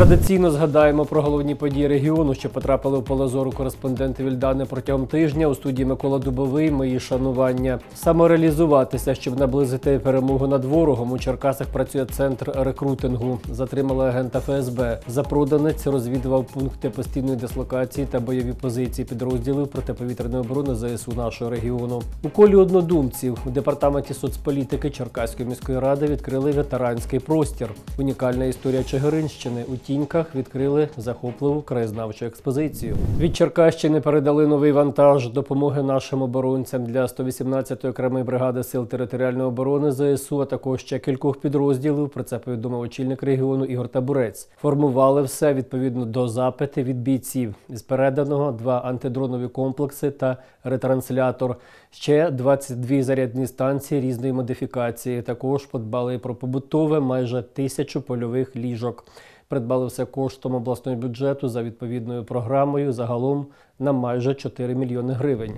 Традиційно згадаємо про головні події регіону, що потрапили в поле зору кореспонденти Вільдани протягом тижня. У студії Микола Дубовий. Мої шанування. Самореалізуватися, щоб наблизити перемогу над ворогом. У Черкасах працює центр рекрутингу. Затримали агента ФСБ. Запроданець розвідував пункти постійної дислокації та бойові позиції підрозділів протиповітряної оборони ЗСУ нашого регіону. У колі однодумців у департаменті соцполітики Черкаської міської ради відкрили ветеранський простір. Унікальна історія Чигиринщини. Тіньках відкрили захопливу краєзнавчу експозицію. Від Черкащини передали новий вантаж допомоги нашим оборонцям для 118-ї окремої бригади сил територіальної оборони ЗСУ, а також ще кількох підрозділів. Про це повідомив очільник регіону Ігор Табурець. Формували все відповідно до запитів від бійців. Із переданого два антидронові комплекси та ретранслятор. Ще 22 зарядні станції різної модифікації. Також подбали про побутове майже тисячу польових ліжок. Придбали все коштом обласного бюджету за відповідною програмою загалом на майже 4 мільйони гривень.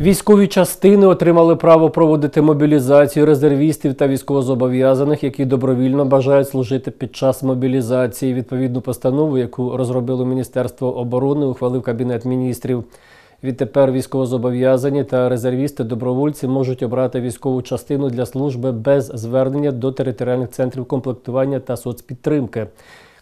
Військові частини отримали право проводити мобілізацію резервістів та військовозобов'язаних, які добровільно бажають служити під час мобілізації. Відповідну постанову, яку розробило Міністерство оборони, ухвалив Кабінет міністрів. Відтепер військовозобов'язані та резервісти добровольці можуть обрати військову частину для служби без звернення до територіальних центрів комплектування та соцпідтримки.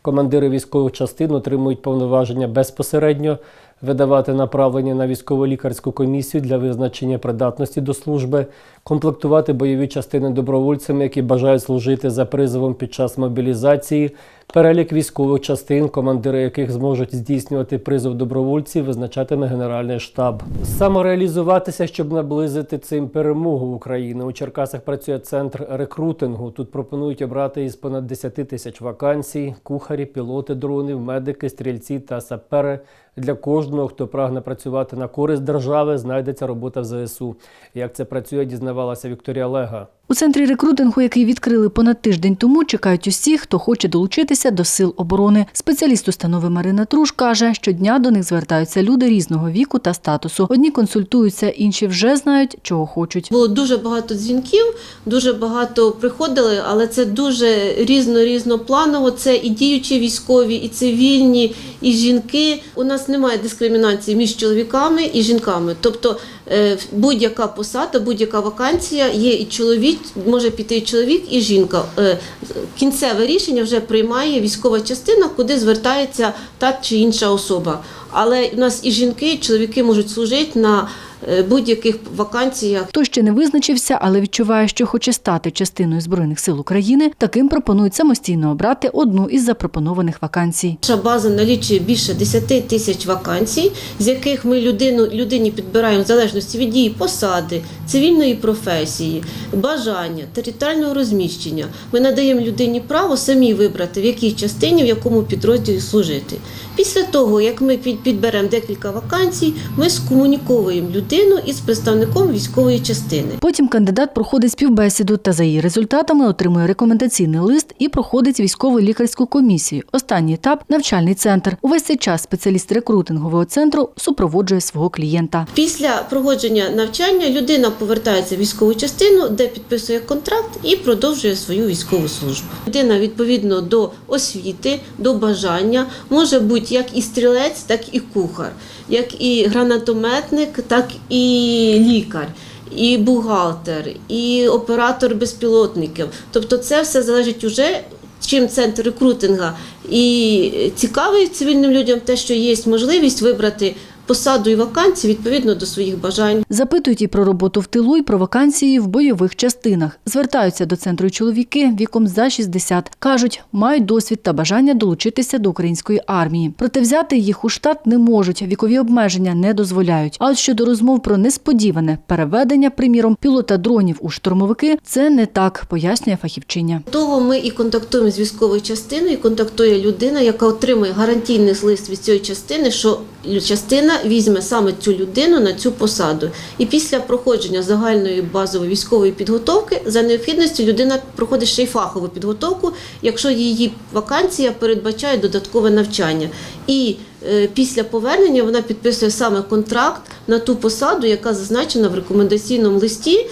Командири військових частин отримують повноваження безпосередньо видавати направлення на військово-лікарську комісію для визначення придатності до служби, комплектувати бойові частини добровольцями, які бажають служити за призовом під час мобілізації, перелік військових частин, командири яких зможуть здійснювати призов добровольців, визначатиме Генеральний штаб. Самореалізуватися, щоб наблизити цим перемогу України. У Черкасах працює центр рекрутингу. Тут пропонують обрати із понад 10 тисяч вакансій: кухарі, пілоти дронів, медики, стрільці та сапери. Для кожного, хто прагне працювати на користь держави, знайдеться робота в ЗСУ. Як це працює, дізнавалася Вікторія Лега. У центрі рекрутингу, який відкрили понад тиждень тому, чекають усі, хто хоче долучитися до сил оборони. Спеціаліст установи Марина Труш каже, щодня до них звертаються люди різного віку та статусу. Одні консультуються, інші вже знають, чого хочуть. Було дуже багато дзвінків, дуже багато приходили, але це дуже різно різнопланово. Це і діючі військові, і цивільні, і жінки. У нас немає дискримінації між чоловіками і жінками. Тобто е, будь-яка посада, будь-яка вакансія є і чоловік, може піти чоловік, і жінка. Е, Кінцеве рішення вже приймає військова частина, куди звертається та чи інша особа. Але у нас і жінки, і чоловіки можуть служити на е, будь-яких вакансіях. Хто ще не визначився, але відчуває, що хоче стати частиною збройних сил України, таким пропонують самостійно обрати одну із запропонованих вакансій. Наша база налічує більше 10 тисяч вакансій, з яких ми людину, людині підбираємо в залежності від її посади, цивільної професії, бажання, територіального розміщення. Ми надаємо людині право самі вибрати, в якій частині, в якому підрозділі служити. Після того, як ми під- підберемо декілька вакансій, ми скомуніковуємо людину із представником військової частини. Потім кандидат проходить співбесіду та за її результатами отримує рекомендаційний лист і проходить військову лікарську комісію. Останній етап навчальний центр. Увесь цей час спеціаліст рекрутингового центру супроводжує свого клієнта. Після проходження навчання людина повертається в військову частину, де підписує контракт і продовжує свою військову службу. Людина відповідно до освіти, до бажання може бути як і стрілець, так і кухар, як і гранатометник, так і лікар. І бухгалтер, і оператор безпілотників. Тобто це все залежить уже чим центр рекрутинга і цікавий цивільним людям те, що є можливість вибрати посаду і вакансії відповідно до своїх бажань. Запитують і про роботу в тилу, і про вакансії в бойових частинах. Звертаються до центру чоловіки віком за 60. Кажуть, мають досвід та бажання долучитися до української армії. Проте взяти їх у штат не можуть. Вікові обмеження не дозволяють. А от щодо розмов про несподіване переведення, приміром, пілота дронів у штурмовики, це не так, пояснює фахівчиня. Того ми і контактуємо з військовою частиною, і контактує людина, яка отримує гарантійний лист від цієї частини, що частина візьме саме цю людину на цю посаду. І після проходження загальної базової військової підготовки за необхідністю людина проходить ще й фахову підготовку, якщо її вакансія передбачає додаткове навчання. І е, після повернення вона підписує саме контракт на ту посаду, яка зазначена в рекомендаційному листі.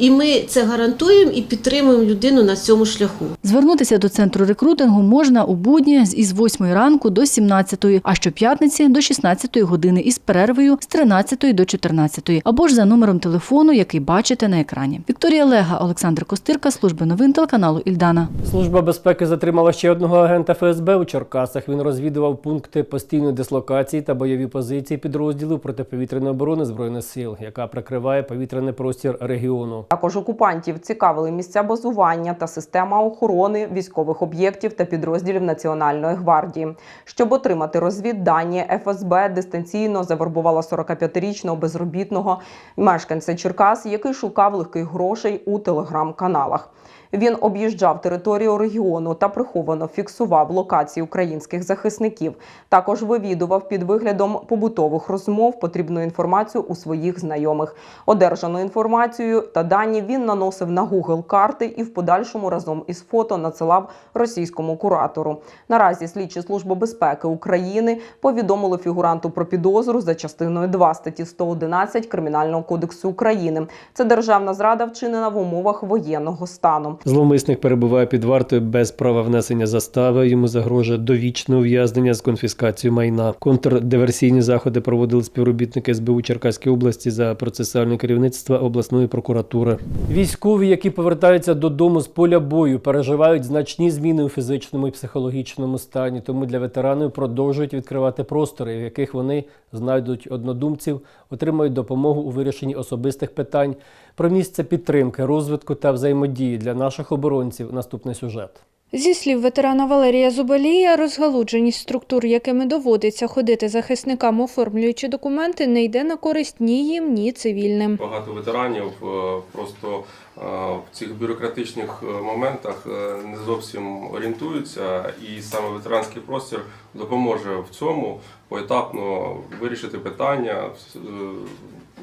І ми це гарантуємо і підтримуємо людину на цьому шляху. Звернутися до центру рекрутингу можна у будні з- із 8 ранку до 17, а щоп'ятниці до 16 години із перервою з 13 до 14, або ж за номером телефону, який бачите на екрані. Вікторія Лега, Олександр Костирка, служба новин телеканалу Ільдана. Служба безпеки затримала ще одного агента ФСБ у Черкасах. Він розвідував пункти постійної дислокації та бойові позиції підрозділів протиповітряної оборони збройних сил, яка прикриває повітряний простір регіону. Також окупантів цікавили місця базування та система охорони військових об'єктів та підрозділів Національної гвардії. Щоб отримати розвіддані, ФСБ дистанційно завербувала 45-річного безробітного мешканця Черкас, який шукав легких грошей у телеграм-каналах. Він об'їжджав територію регіону та приховано фіксував локації українських захисників. Також вивідував під виглядом побутових розмов потрібну інформацію у своїх знайомих. Одержану інформацію та дані він наносив на Google карти і в подальшому разом із фото надсилав російському куратору. Наразі слідчі служби безпеки України повідомили фігуранту про підозру за частиною 2 статті 111 Кримінального кодексу України. Це державна зрада вчинена в умовах воєнного стану. Зловмисник перебуває під вартою без права внесення застави. Йому загрожує довічне ув'язнення з конфіскацією майна. Контрдиверсійні заходи проводили співробітники СБУ Черкаської області за процесуальне керівництво обласної прокуратури. Військові, які повертаються додому з поля бою, переживають значні зміни у фізичному і психологічному стані. Тому для ветеранів продовжують відкривати простори, в яких вони знайдуть однодумців, отримають допомогу у вирішенні особистих питань. Про місце підтримки, розвитку та взаємодії для наших оборонців. Наступний сюжет. Зі слів ветерана Валерія Зубалія, розгалудженість структур, якими доводиться ходити захисникам, оформлюючи документи, не йде на користь ні їм, ні цивільним. Багато ветеранів е, просто в цих бюрократичних е, моментах е, не зовсім орієнтуються, і саме ветеранський простір допоможе в цьому поетапно вирішити питання е,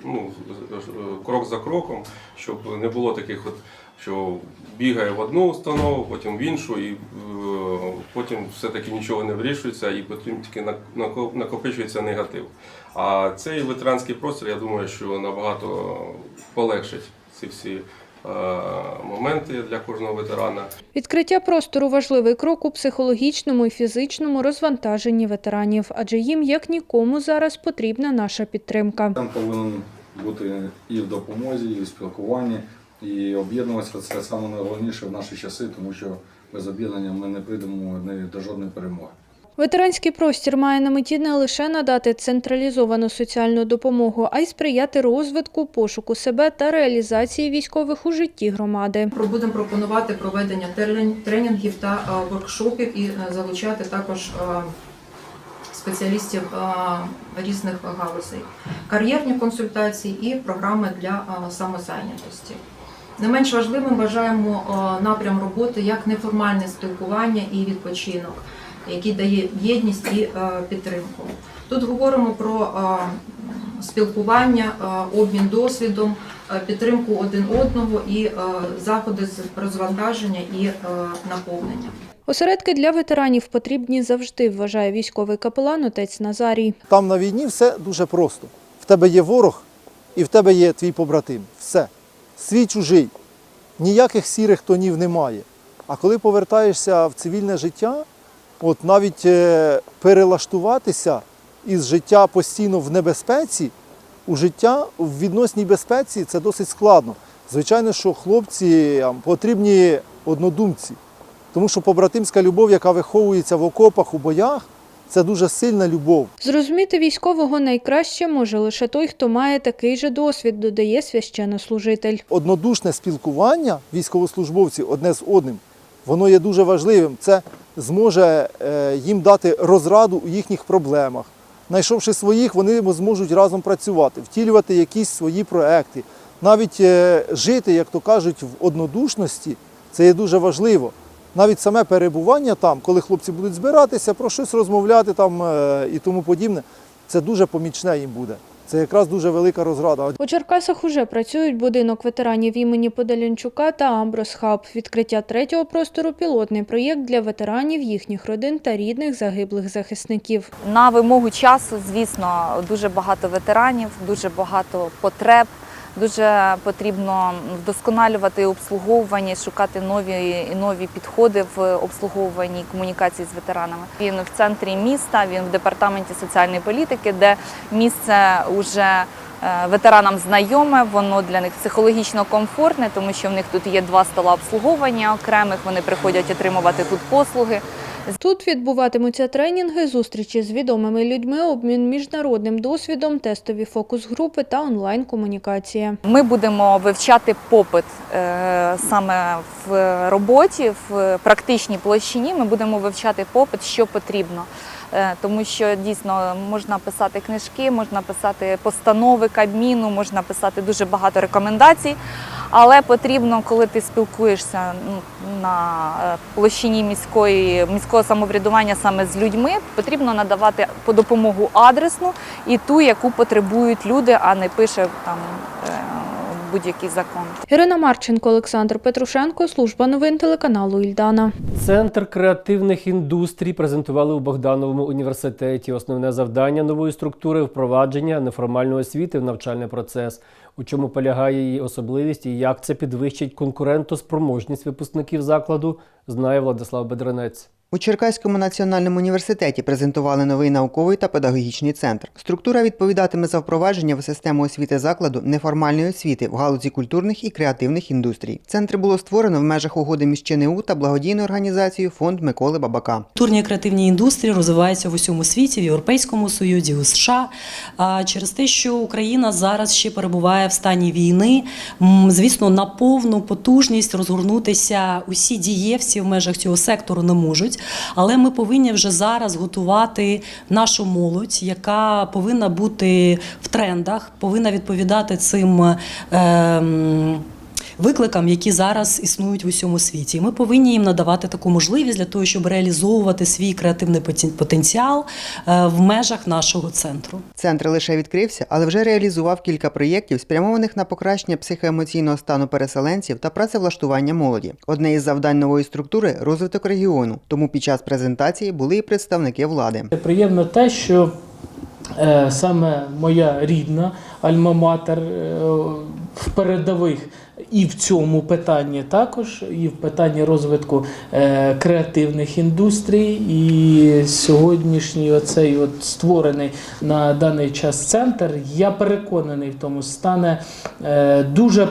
ну, е, крок за кроком, щоб не було таких от. Що бігає в одну установу, потім в іншу, і е, потім все-таки нічого не вирішується, і потім тільки накопичується негатив. А цей ветеранський простір, я думаю, що набагато полегшить ці всі е, моменти для кожного ветерана. Відкриття простору важливий крок у психологічному і фізичному розвантаженні ветеранів, адже їм як нікому зараз потрібна наша підтримка. Там повинен бути і в допомозі, і в спілкуванні, і об'єднуватися це саме найголовніше в наші часи, тому що без об'єднання ми не прийдемо ні до жодної перемоги. Ветеранський простір має на меті не лише надати централізовану соціальну допомогу, а й сприяти розвитку, пошуку себе та реалізації військових у житті громади. Будемо пропонувати проведення тренінгів та воркшопів і е, залучати також спеціалістів різних галузей, кар'єрні консультації і програми для самозайнятості. Не менш важливим вважаємо напрям роботи як неформальне спілкування і відпочинок, який дає єдність і е, підтримку. Тут говоримо про е, спілкування, е, обмін досвідом, підтримку один одного і заходи з розвантаження і наповнення. Осередки для ветеранів потрібні завжди, вважає військовий капелан отець Назарій. Там на війні все дуже просто. В тебе є ворог і в тебе є твій побратим. Все. Свій чужий. Ніяких сірих тонів немає. А коли повертаєшся в цивільне життя, от навіть е, перелаштуватися із життя постійно в небезпеці, у життя в відносній безпеці це досить складно. Звичайно, що хлопці потрібні однодумці. Тому що побратимська любов, яка виховується в окопах, у боях, це дуже сильна любов. Зрозуміти військового найкраще може лише той, хто має такий же досвід, додає священнослужитель. Однодушне спілкування військовослужбовців одне з одним, воно є дуже важливим. Це зможе е, їм дати розраду у їхніх проблемах. Знайшовши своїх, вони зможуть разом працювати, втілювати якісь свої проекти. Навіть е, жити, як то кажуть, в однодушності це є дуже важливо. Навіть саме перебування там, коли хлопці будуть збиратися, про щось розмовляти там е, і тому подібне, це дуже помічне їм буде. Це якраз дуже велика розрада. У Черкасах уже працюють будинок ветеранів імені Подолянчука та Амброс Хаб. Відкриття третього простору пілотний проєкт для ветеранів, їхніх родин та рідних загиблих захисників. На вимогу часу, звісно, дуже багато ветеранів, дуже багато потреб. Дуже потрібно вдосконалювати обслуговування, шукати нові і нові підходи в обслуговуванні комунікації з ветеранами. Він в центрі міста, він в департаменті соціальної політики, де місце уже е, ветеранам знайоме, воно для них психологічно комфортне, тому що в них тут є два стола обслуговування окремих. Вони приходять отримувати тут послуги. Тут відбуватимуться тренінги, зустрічі з відомими людьми, обмін міжнародним досвідом, тестові фокус-групи та онлайн-комунікація. Ми будемо вивчати попит е, саме в роботі, в практичній площині. Ми будемо вивчати попит, що потрібно. Е, Тому що дійсно можна писати книжки, можна писати постанови Кабміну, можна писати дуже багато рекомендацій. Але потрібно, коли ти спілкуєшся ну, на е, площині міської міського самоврядування саме з людьми, потрібно надавати по допомогу адресну і ту, яку потребують люди, а не пише там е, будь-який закон. Ірина Марченко, Олександр Петрушенко, служба новин телеканалу Ільдана. Центр креативних індустрій презентували у Богдановому університеті. Основне завдання нової структури впровадження неформальної освіти в навчальний процес. У чому полягає її особливість і як це підвищить конкурентоспроможність випускників закладу, знає Владислав Бедренець. У Черкаському національному університеті презентували новий науковий та педагогічний центр. Структура відповідатиме за впровадження в систему освіти закладу неформальної освіти в галузі культурних і креативних індустрій. Центр було створено в межах угоди між ЧНУ та благодійною організацією Фонд Миколи Бабака. Культурні креативні індустрії розвиваються в усьому світі, в Європейському Союзі, у США. Через те, що Україна зараз ще перебуває в стані війни, звісно, на повну потужність розгорнутися усі дієвці в межах цього сектору не можуть. Але ми повинні вже зараз готувати нашу молодь, яка повинна бути в трендах, повинна відповідати цим. ем, викликам, які зараз існують в усьому світі. І Ми повинні їм надавати таку можливість для того, щоб реалізовувати свій креативний потенціал е, в межах нашого центру. Центр лише відкрився, але вже реалізував кілька проєктів, спрямованих на покращення психоемоційного стану переселенців та працевлаштування молоді. Одне із завдань нової структури розвиток регіону. Тому під час презентації були і представники влади. Приємно те, що саме моя рідна альма-матер е, в передових і в цьому питанні також, і в питанні розвитку е, креативних індустрій. І сьогоднішній оцей от створений на даний час центр, я переконаний в тому, стане е, дуже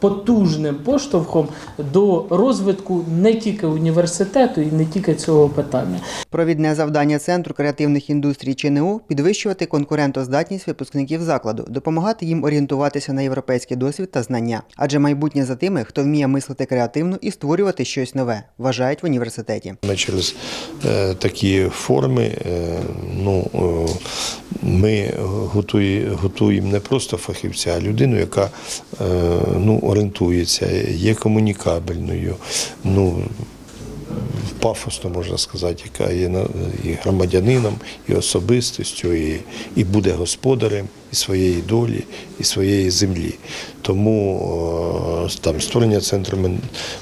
потужним поштовхом до розвитку не тільки університету і не тільки цього питання. Провідне завдання центру креативних індустрій ЧНУ підвищувати конкурентоздатність випускників закладу, допомагати їм орієнтуватися на європейський досвід та знання. Адже майбутнє за тими, хто вміє мислити креативно і створювати щось нове, вважають в університеті. Ми через е, такі форми е, ну, е, ми готує, готуємо не просто фахівця, а людину, яка е, ну, орієнтується, є комунікабельною. Ну, пафосно можна сказати, яка є і громадянином, і особистістю, і, і буде господарем і своєї долі, і своєї землі. Тому там створення центру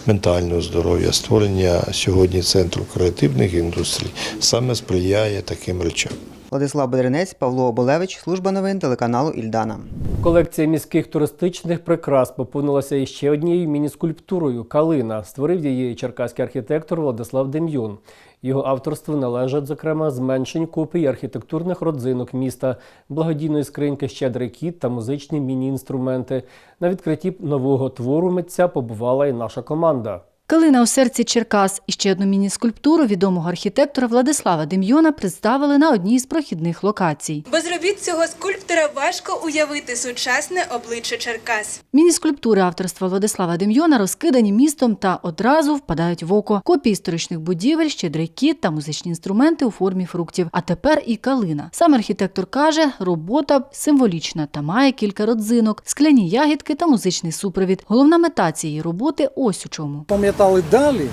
ментального здоров'я, створення сьогодні центру креативних індустрій саме сприяє таким речам. Владислав Бедренець, Павло Оболевич, служба новин телеканалу Ільдана. Колекція міських туристичних прикрас поповнилася іще однією міні-скульптурою Калина. Створив її черкаський архітектор Владислав Дем'юн. Його авторству належать, зокрема, зменшень копій архітектурних родзинок міста, благодійної скриньки Щедрий кіт та музичні міні-інструменти. На відкритті нового твору митця побувала і наша команда. Калина у серці Черкас і ще одну міні-скульптуру відомого архітектора Владислава Дем'йона представили на одній з прохідних локацій. Без робіт цього скульптора важко уявити сучасне обличчя Черкас. Міні-скульптури авторства Владислава Дем'йона розкидані містом та одразу впадають в око. Копії історичних будівель, щедрий кіт та музичні інструменти у формі фруктів. А тепер і калина. Сам архітектор каже, робота символічна та має кілька родзинок, скляні ягідки та музичний супровід. Головна мета цієї роботи ось у чому. Пам'ятали далі,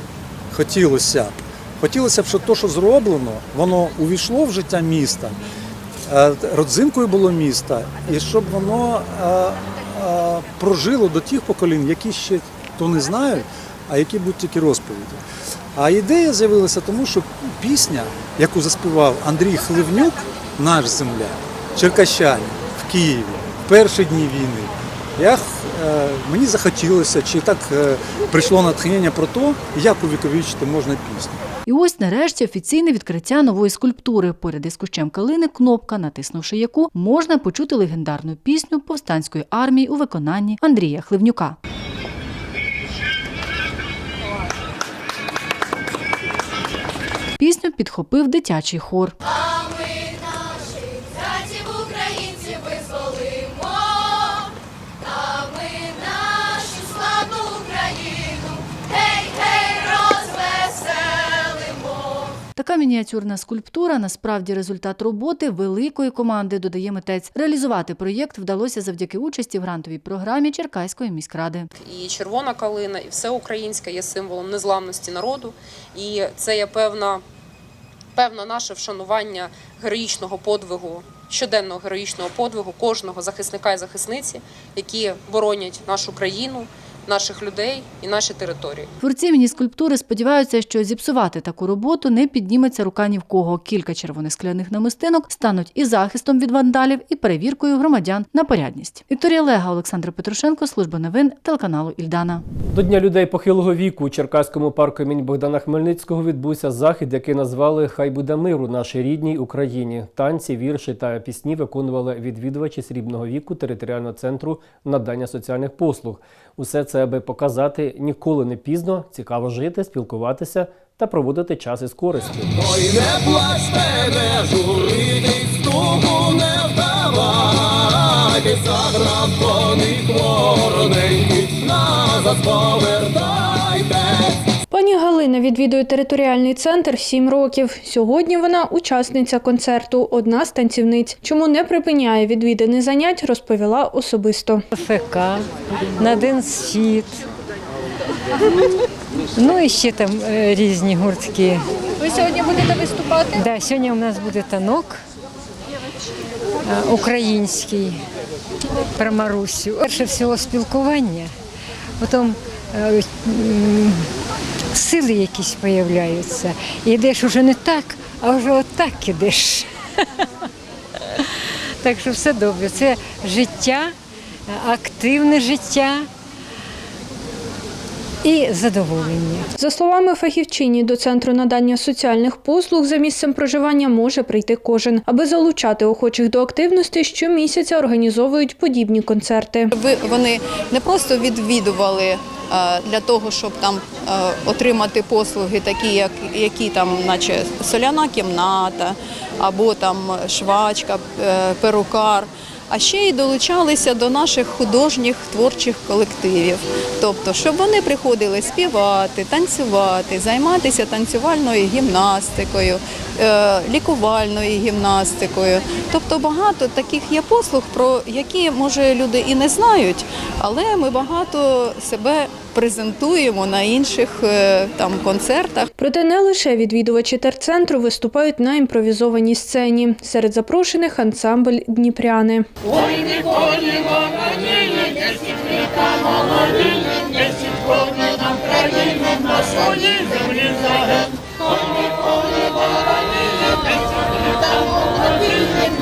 хотілося б. Хотілося б, щоб те, що зроблено, воно увійшло в життя міста, е, родзинкою було міста, і щоб воно е, е, прожило до тих поколінь, які ще то не знають, а які будуть тільки розповіді. А ідея з'явилася тому, що пісня, яку заспівав Андрій Хливнюк, наш земля, черкащанин в Києві, в перші дні війни, Я, е, мені захотілося, чи так е, прийшло натхнення про те, як увіковічити можна пісню. І ось нарешті офіційне відкриття нової скульптури. Поряд із кущем калини кнопка, натиснувши яку, можна почути легендарну пісню повстанської армії у виконанні Андрія Хливнюка. Пісню підхопив дитячий хор. Мініатюрна скульптура насправді результат роботи великої команди, додає митець. Реалізувати проєкт вдалося завдяки участі в грантовій програмі Черкаської міськради. І червона калина, і все українське є символом незламності народу. І це є певна, певне наше вшанування героїчного подвигу, щоденного героїчного подвигу кожного захисника і захисниці, які боронять нашу країну, наших людей і наші території. Творці міні-скульптури сподіваються, що зіпсувати таку роботу не підніметься рука ні в кого. Кілька червоних скляних намистинок стануть і захистом від вандалів, і перевіркою громадян на порядність. Вікторія Лега, Олександр Петрушенко, служба новин телеканалу Ільдана. До Дня людей похилого віку у Черкаському парку імені Богдана Хмельницького відбувся захід, який назвали Хай буде миру нашій рідній Україні. Танці, вірші та пісні виконували відвідувачі срібного віку територіального центру надання соціальних послуг. Усе це аби показати ніколи не пізно, цікаво жити, спілкуватися та проводити час із користю. Ой, не плачте, не журитесь, стуку не вдавайтеся, дракони хворненькі, назад повертайтесь. Пані Галина відвідує територіальний центр 7 років. Сьогодні вона учасниця концерту, одна з танцівниць. Чому не припиняє відвідини занять, розповіла особисто. ФК, на День Схід. Ну і ще там е, різні гуртки. Ви сьогодні будете виступати? Да, сьогодні у нас буде танок е, український про Марусю. Перше всього спілкування, потім е, сили якісь з'являються. Йдеш уже не так, а вже отак ідеш. Так що все добре. Це життя, активне життя і задоволення. За словами фахівчині, до центру надання соціальних послуг за місцем проживання може прийти кожен. Аби залучати охочих до активності, щомісяця організовують подібні концерти. Вони не просто відвідували е, для того, щоб там е, отримати послуги, такі як які там, наче соляна кімната, або там швачка, е, перукар. А ще й долучалися до наших художніх творчих колективів. Тобто, щоб вони приходили співати, танцювати, займатися танцювальною гімнастикою, е, лікувальною гімнастикою. Тобто багато таких є послуг, про які може люди і не знають, але ми багато себе презентуємо на інших е, там концертах. Проте не лише відвідувачі терцентру виступають на імпровізованій сцені. Серед запрошених ансамбль Дніпряни. Ой, ніколи вороні, десять літа молоді, десять коні нам країни на своїй землі заген.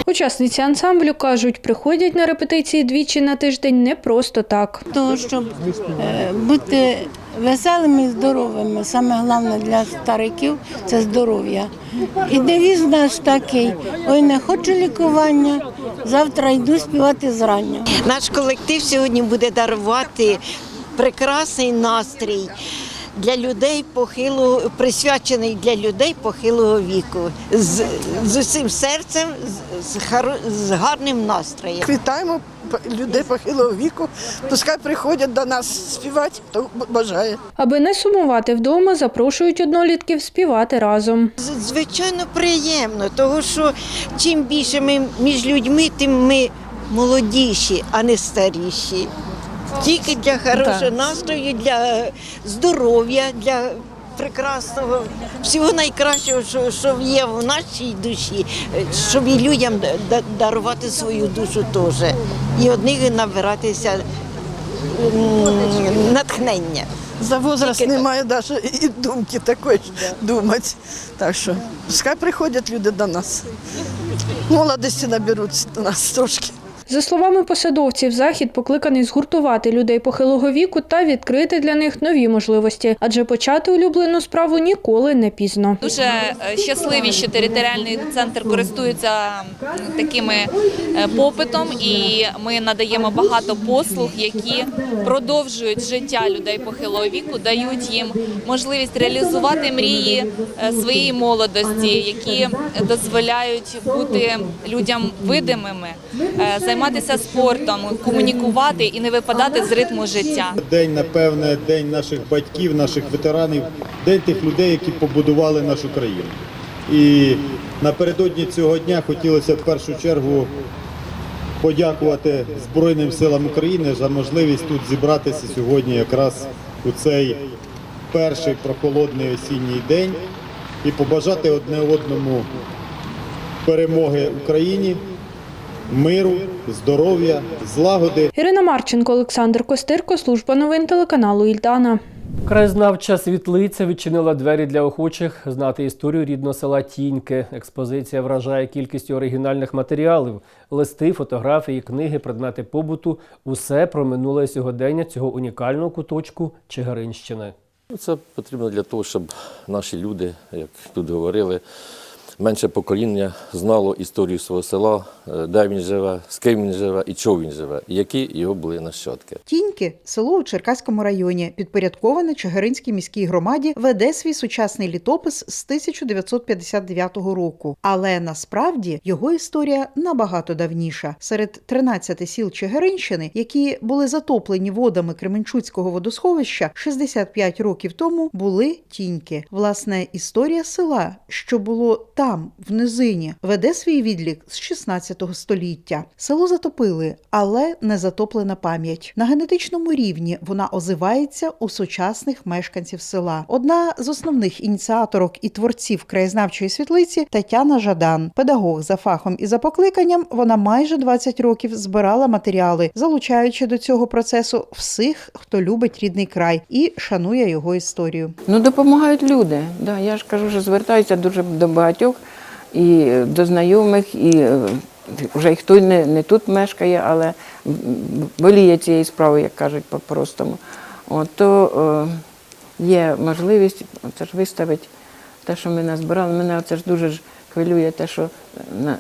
Учасниці ансамблю кажуть, приходять на репетиції двічі на тиждень не просто так. того, щоб е, бути веселими і здоровими. Саме головне для стариків це здоров'я. І девіз наш такий: ой, не хочу лікування, завтра йду співати зрання. Наш колектив сьогодні буде дарувати прекрасний настрій для людей похилого, присвячений для людей похилого віку. З, з усім серцем, з, з, гарним настроєм. Вітаємо людей похилого віку. Пускай приходять до нас співати, хто бажає. Аби не сумувати вдома, запрошують однолітків співати разом. Звичайно, приємно, тому що чим більше ми між людьми, тим ми молодіші, а не старіші. Тільки для хорошого настрою, для здоров'я, для прекрасного, всього найкращого, що, що є в нашій душі, е, щоб і людям дарувати свою душу теж. І одних набиратися натхнення. За возраст Тільки немає навіть і думки такої думати. Так що пускай приходять люди до нас. Молодості наберуться до нас трошки. За словами посадовців, захід покликаний згуртувати людей похилого віку та відкрити для них нові можливості, адже почати улюблену справу ніколи не пізно. Дуже е, щасливі, що територіальний центр користується такими е, попитом, і ми надаємо багато послуг, які продовжують життя людей похилого віку, дають їм можливість реалізувати мрії е, своєї молодості, які дозволяють бути людям видимими, займатися спортом, комунікувати і не випадати з ритму життя. День, напевне, день наших батьків, наших ветеранів, день тих людей, які побудували нашу країну. І напередодні цього дня хотілося в першу чергу подякувати Збройним силам України за можливість тут зібратися сьогодні, якраз у цей перший прохолодний осінній день, і побажати одне одному перемоги Україні, миру, здоров'я, злагоди. Ірина Марченко, Олександр Костирко, служба новин телеканалу Ільдана. Краєзнавча світлиця відчинила двері для охочих знати історію рідного села Тіньки. Експозиція вражає кількістю оригінальних матеріалів, листи, фотографії, книги, предмети побуту. Усе про минуле сьогодення цього унікального куточку Чигиринщини. Ну, Це потрібно для того, щоб наші люди, як тут говорили, менше покоління знало історію свого села, е, де він живе, з ким він живе і чого він живе, і які його були нащадки. Тіньки, село у Черкаському районі, підпорядковане Чигиринській міській громаді, веде свій сучасний літопис з 1959 року. Але насправді його історія набагато давніша. Серед 13 сіл Чигиринщини, які були затоплені водами Кременчуцького водосховища 65 років тому, були тіньки. Власне, історія села, що було там, в низині, веде свій відлік з 16 століття. Село затопили, але не затоплена пам'ять. На генетичному рівні вона озивається у сучасних мешканців села. Одна з основних ініціаторок і творців краєзнавчої світлиці Тетяна Жадан, педагог за фахом і за покликанням. Вона майже 20 років збирала матеріали, залучаючи до цього процесу всіх, хто любить рідний край і шанує його історію. Ну, допомагають люди. Да, я ж кажу, що звертаюся дуже до багатьох і до знайомих, і е, вже хто не, не тут мешкає, але м, воліє цієї справи, як кажуть по-простому. То е, є можливість це ж виставити те, що ми назбирали. Мене це ж дуже ж хвилює те, що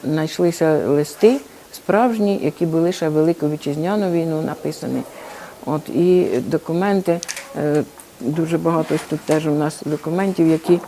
знайшлися листи справжні, які були ще Велику Вітчизняну війну написані. От, і документи, е, дуже багато тут теж у нас документів, які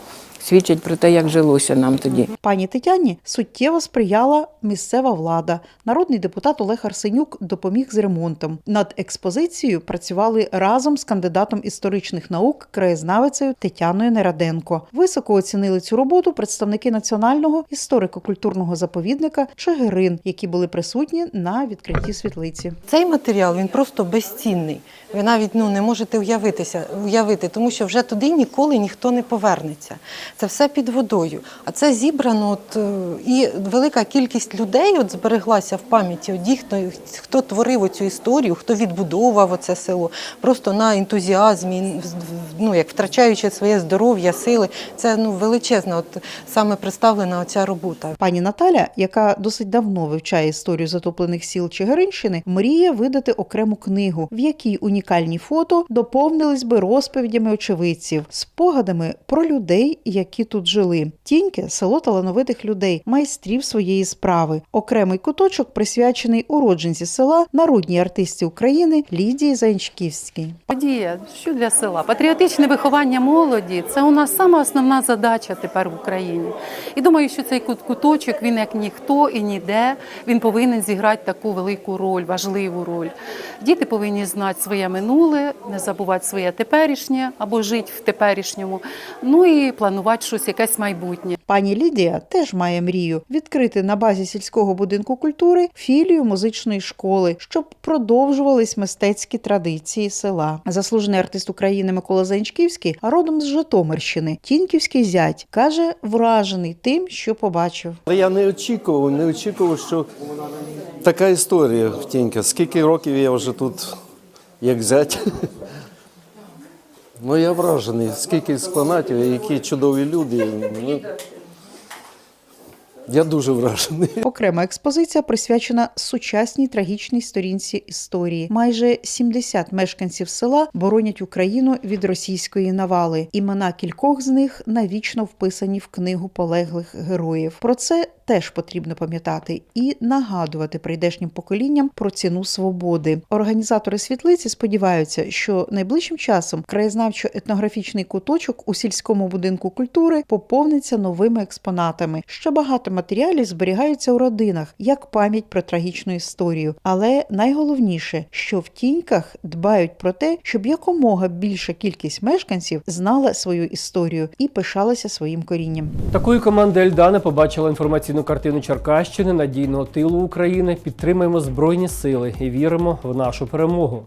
свідчать про те, як жилося нам тоді. Пані Тетяні суттєво сприяла місцева влада. Народний депутат Олег Арсенюк допоміг з ремонтом. Над експозицією працювали разом з кандидатом історичних наук, краєзнавицею Тетяною Нераденко. Високо оцінили цю роботу представники національного історико-культурного заповідника Чигирин, які були присутні на відкритті світлиці. Цей матеріал він просто безцінний. Ви навіть ну, не можете уявитися, уявити, тому що вже туди ніколи ніхто не повернеться. Це все під водою. А це зібрано, от, е, і велика кількість людей от збереглася в пам'яті. От хто, творив цю історію, хто відбудовував оце село, просто на ентузіазмі, ну, як втрачаючи своє здоров'я, сили. Це ну, величезна, от, саме представлена оця робота. Пані Наталя, яка досить давно вивчає історію затоплених сіл Чигиринщини, мріє видати окрему книгу, в якій унікальні фото доповнились би розповідями очевидців, спогадами про людей, які тут жили. Тіньке село талановитих людей, майстрів своєї справи. Окремий куточок присвячений уродженці села, народній артисті України Лідії Заянчківській. Подія, що для села? Патріотичне виховання молоді це у нас сама основна задача тепер в Україні. І думаю, що цей куточок він як ніхто і ніде він повинен зіграти таку велику роль, важливу роль. Діти повинні знати своє минуле, не забувати своє теперішнє або жити в теперішньому. Ну і планувати щось, якесь майбутнє. Пані Лідія теж має мрію відкрити на базі сільського будинку культури філію музичної школи, щоб продовжувались мистецькі традиції села. Заслужений артист України Микола Заянчківський, а родом з Житомирщини, Тіньківський зять, каже, вражений тим, що побачив. Я не очікував, не очікував, що така історія в Тінька. Скільки років я вже тут як зять. Ну, я вражений, скільки експонатів, які чудові люди. Ну, Я дуже вражений. Окрема експозиція присвячена сучасній трагічній сторінці історії. Майже 70 мешканців села боронять Україну від російської навали. Імена кількох з них навічно вписані в книгу полеглих героїв. Про це теж потрібно пам'ятати і нагадувати прийдешнім поколінням про ціну свободи. Організатори світлиці сподіваються, що найближчим часом краєзнавчо-етнографічний куточок у сільському будинку культури поповниться новими експонатами. Ще багато матеріалів зберігаються у родинах як пам'ять про трагічну історію. Але найголовніше, що в тіньках дбають про те, щоб якомога більша кількість мешканців знала свою історію і пишалася своїм корінням. Такою команда Ельдана побачила інформаційну картину Черкащини, надійного тилу України. Підтримуємо збройні сили і віримо в нашу перемогу.